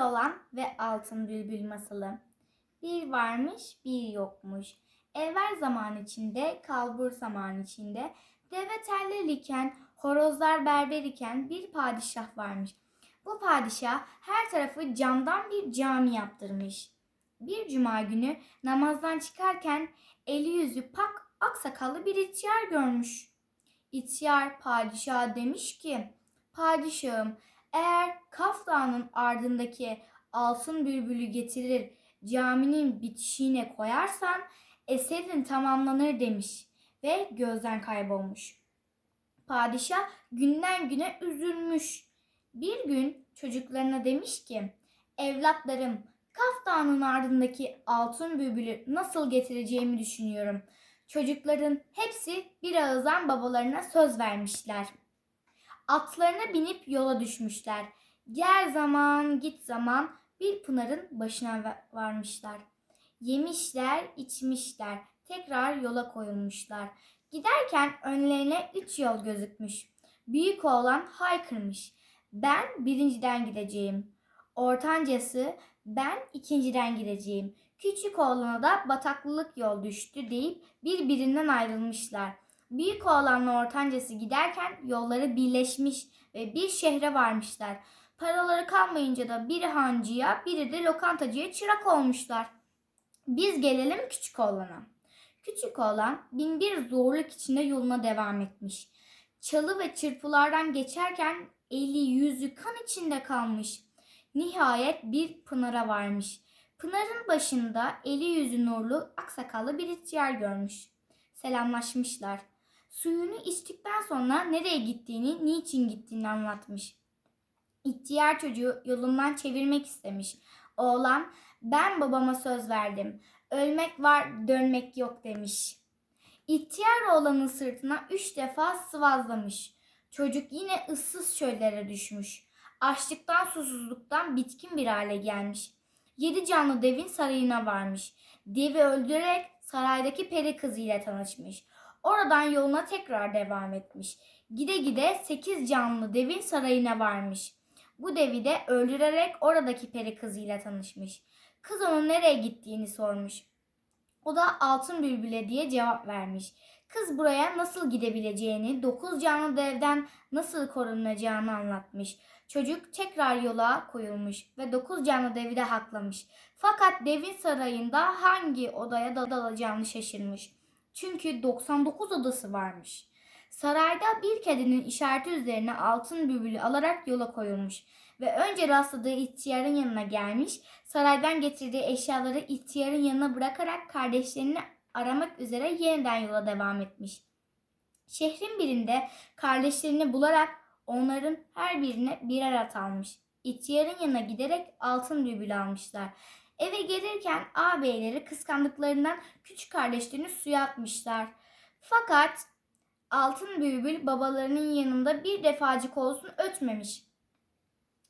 Keloğlan ve Altın Bülbül masalı. Bir varmış, bir yokmuş. Evvel zaman içinde, kalbur zaman içinde, deve teller iken, horozlar berber iken bir padişah varmış. Bu padişah her tarafı camdan bir cami yaptırmış. Bir cuma günü namazdan çıkarken eli yüzü pak aksakallı bir ihtiyar görmüş. İhtiyar padişaha demiş ki, Padişahım eğer Kaf Dağı'nın ardındaki altın bülbülü getirir caminin bitişiğine koyarsan eserin tamamlanır demiş ve gözden kaybolmuş. Padişah günden güne üzülmüş. Bir gün çocuklarına demiş ki evlatlarım Kaf Dağı'nın ardındaki altın bülbülü nasıl getireceğimi düşünüyorum. Çocukların hepsi bir ağızdan babalarına söz vermişler. Atlarına binip yola düşmüşler. Gel zaman git zaman bir pınarın başına va- varmışlar. Yemişler, içmişler, tekrar yola koyulmuşlar. Giderken önlerine üç yol gözükmüş. Büyük oğlan haykırmış. Ben birinciden gideceğim. Ortancası ben ikinciden gideceğim. Küçük oğlana da bataklılık yol düştü deyip birbirinden ayrılmışlar. Büyük oğlanla ortancası giderken yolları birleşmiş ve bir şehre varmışlar. Paraları kalmayınca da biri hancıya, biri de lokantacıya çırak olmuşlar. Biz gelelim küçük oğlana. Küçük oğlan bin bir zorluk içinde yoluna devam etmiş. Çalı ve çırpılardan geçerken eli yüzü kan içinde kalmış. Nihayet bir pınara varmış. Pınarın başında eli yüzü nurlu aksakallı bir ihtiyar görmüş. Selamlaşmışlar. Suyunu içtikten sonra nereye gittiğini, niçin gittiğini anlatmış. İhtiyar çocuğu yolundan çevirmek istemiş. Oğlan ben babama söz verdim. Ölmek var dönmek yok demiş. İhtiyar oğlanın sırtına üç defa sıvazlamış. Çocuk yine ıssız çöllere düşmüş. Açlıktan susuzluktan bitkin bir hale gelmiş. Yedi canlı devin sarayına varmış. Devi öldürerek saraydaki peri kızıyla tanışmış. Oradan yoluna tekrar devam etmiş. Gide gide sekiz canlı devin sarayına varmış. Bu devi de öldürerek oradaki peri kızıyla tanışmış. Kız onun nereye gittiğini sormuş. O da altın bülbüle diye cevap vermiş. Kız buraya nasıl gidebileceğini, dokuz canlı devden nasıl korunacağını anlatmış. Çocuk tekrar yola koyulmuş ve dokuz canlı devi de haklamış. Fakat devin sarayında hangi odaya da dalacağını şaşırmış. Çünkü 99 odası varmış. Sarayda bir kedinin işareti üzerine altın bülbülü alarak yola koyulmuş ve önce rastladığı ihtiyarın yanına gelmiş, saraydan getirdiği eşyaları ihtiyarın yanına bırakarak kardeşlerini aramak üzere yeniden yola devam etmiş. Şehrin birinde kardeşlerini bularak onların her birine birer at almış. İhtiyarın yanına giderek altın bülbül almışlar. Eve gelirken ağabeyleri kıskandıklarından küçük kardeşlerini suya atmışlar. Fakat altın bülbül babalarının yanında bir defacık olsun ötmemiş.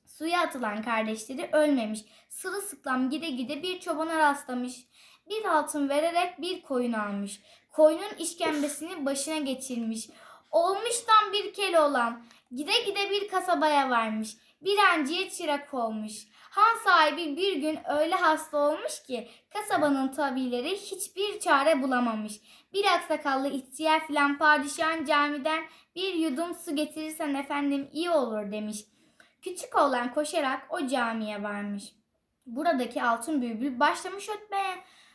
Suya atılan kardeşleri ölmemiş. Sırılsıklam gide gide bir çobana rastlamış. Bir altın vererek bir koyun almış. Koyunun işkembesini başına geçirmiş. Olmuştan bir kele olan. Gide gide bir kasabaya varmış. Bir hancıya çırak olmuş. Han sahibi bir gün öyle hasta olmuş ki kasabanın tabileri hiçbir çare bulamamış. Bir aksakallı ihtiyar filan padişahın camiden bir yudum su getirirsen efendim iyi olur demiş. Küçük oğlan koşarak o camiye varmış. Buradaki altın bülbül başlamış ötmeye.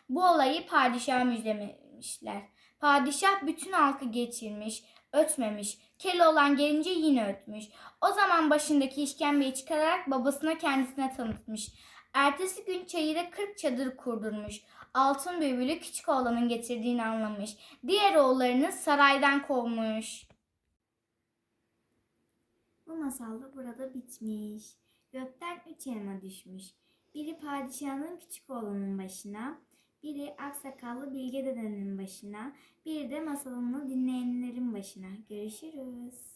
Bu olayı padişaha müjdelemişler. Padişah bütün halkı geçirmiş, ötmemiş. Keloğlan gelince yine ötmüş. O zaman başındaki işkembeyi çıkararak babasına kendisine tanıtmış. Ertesi gün çayıra kırk çadır kurdurmuş. Altın bülbülü küçük oğlanın getirdiğini anlamış. Diğer oğullarını saraydan kovmuş. Bu masal da burada bitmiş. Gökten üç elma düşmüş. Biri padişahın küçük oğlanın başına, biri aksakallı bilge dedenin başına, biri de masalını dinleyenlerin başına. Görüşürüz.